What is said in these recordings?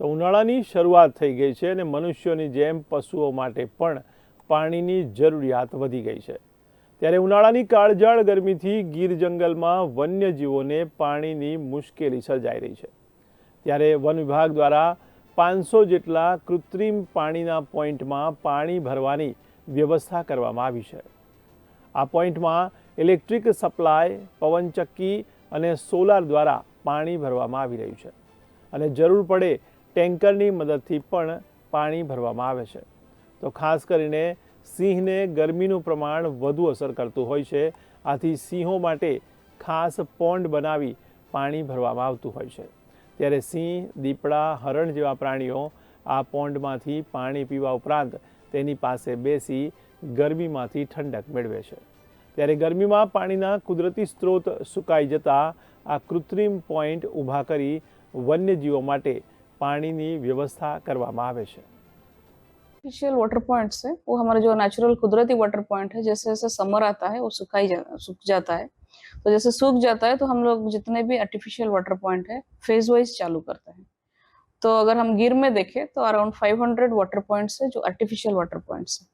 તો ઉનાળાની શરૂઆત થઈ ગઈ છે અને મનુષ્યોની જેમ પશુઓ માટે પણ પાણીની જરૂરિયાત વધી ગઈ છે. ત્યારે ઉનાળાની કાળઝાળ ગરમીથી ગીર જંગલમાં વન્યજીવોને પાણીની મુશ્કેલી સર્જાઈ રહી છે. ત્યારે વન વિભાગ દ્વારા પાંચસો જેટલા કૃત્રિમ પાણીના પોઈન્ટમાં પાણી ભરવાની વ્યવસ્થા કરવામાં આવી છે. આ પોઈન્ટમાં ઇલેક્ટ્રિક સપ્લાય પવનચક્કી અને સોલાર દ્વારા પાણી ભરવામાં આવી રહ્યું છે. અને જરૂર પડે ટેન્કરની મદદથી પણ પાણી ભરવામાં આવે છે. તો ખાસ કરીને સિંહને ગરમીનું પ્રમાણ વધુ અસર કરતું હોય છે. આથી સિંહો માટે ખાસ પોન્ડ બનાવી પાણી ભરવામાં આવતું હોય છે. ત્યારે સિંહ, દીપડા, હરણ જેવા પ્રાણીઓ આ પોન્ડમાંથી પાણી પીવા ઉપરાંત તેની પાસે બેસી ગરમીમાંથી ઠંડક મેળવે છે. ત્યારે ગરમીમાં પાણીના કુદરતી સ્ત્રોત સુકાઈ જતા આ કૃત્રિમ પોઈન્ટ ઊભા કરી વન્યજીવો માટે પાણીની વ્યવસ્થા કરવામાં આવે છે आर्टिफिशियल वाटर पॉइंट्स है वो हमारा जो नेचुरल कुदरती वाटर पॉइंट है जैसे जैसे समर आता है वो सुखाई जा सूख जाता है तो जैसे सूख जाता है तो हम लोग जितने भी आर्टिफिशियल वाटर पॉइंट है फेज वाइज चालू करते हैं तो अगर हम गिर में देखें तो अराउंड 500 वाटर पॉइंट्स है जो आर्टिफिशियल वाटर पॉइंट्स है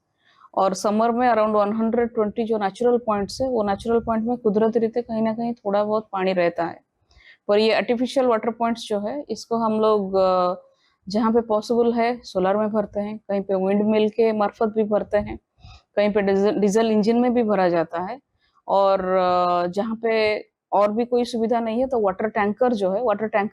और समर में अराउंड 120 जो नेचुरल पॉइंट्स है वो नेचुरल पॉइंट में कुदरती रीते कहीं ना कहीं थोड़ा बहुत पानी रहता है पर ये आर्टिफिशियल वाटर पॉइंट्स जो है, इसको हम लोग जहाँ पे पॉसिबल है सोलर में भरते हैं, कहीं पे विंड मिल के मार्फत भी भरते हैं, कहीं पे डीजल इंजन में भी भरा जाता है, और जहाँ पे और भी कोई सुविधा नहीं है तो वाटर टैंकर जो है वाटर टैंक